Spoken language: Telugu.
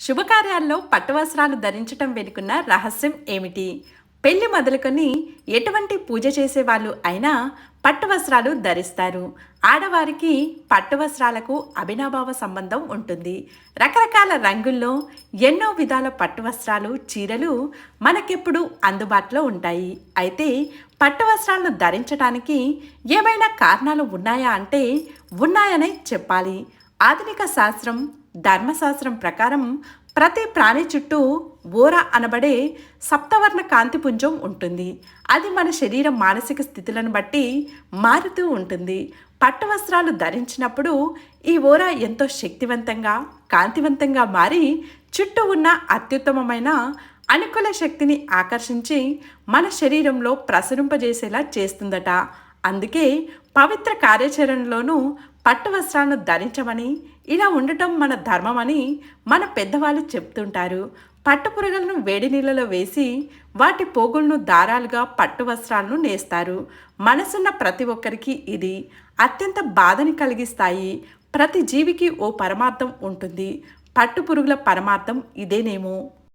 శుభకార్యాల్లో పట్టు వస్త్రాలు ధరించటం వెనుకున్న రహస్యం ఏమిటి? పెళ్ళి మొదలుకొని ఎటువంటి పూజ చేసేవాళ్ళు అయినా పట్టు వస్త్రాలు ధరిస్తారు. ఆడవారికి పట్టు వస్త్రాలకు అభినాభావ సంబంధం ఉంటుంది. రకరకాల రంగుల్లో ఎన్నో విధాల పట్టు వస్త్రాలు చీరలు మనకెప్పుడు అందుబాటులో ఉంటాయి. అయితే పట్టు వస్త్రాలను ధరించడానికి ఏమైనా కారణాలు ఉన్నాయా అంటే ఉన్నాయనే చెప్పాలి. ఆధునిక శాస్త్రం ధర్మశాస్త్రం ప్రకారం ప్రతి ప్రాణి చుట్టూ ఓర అనబడే సప్తవర్ణ కాంతిపుంజం ఉంటుంది. అది మన శరీరం మానసిక స్థితులను బట్టి మారుతూ ఉంటుంది. పట్టు వస్త్రాలు ధరించినప్పుడు ఈ ఓర ఎంతో శక్తివంతంగా కాంతివంతంగా మారి చుట్టూ ఉన్న అత్యుత్తమమైన అనుకూల శక్తిని ఆకర్షించి మన శరీరంలో ప్రసరింపజేసేలా చేస్తుందట. అందుకే పవిత్ర కార్యాచరణలోనూ పట్టు వస్త్రాలను ధరించమని ఇలా ఉండటం మన ధర్మమని మన పెద్దవాళ్ళు చెప్తుంటారు. పట్టు పురుగులను వేడి నీళ్ళలో వేసి వాటి పోగులను దారాలుగా పట్టు వస్త్రాలను నేస్తారు. మనసున్న ప్రతి ఒక్కరికి ఇది అత్యంత బాధని కలిగిస్తాయి. ప్రతి జీవికి ఓ పరమార్థం ఉంటుంది. పట్టు పురుగుల పరమార్థం ఇదేనేమో.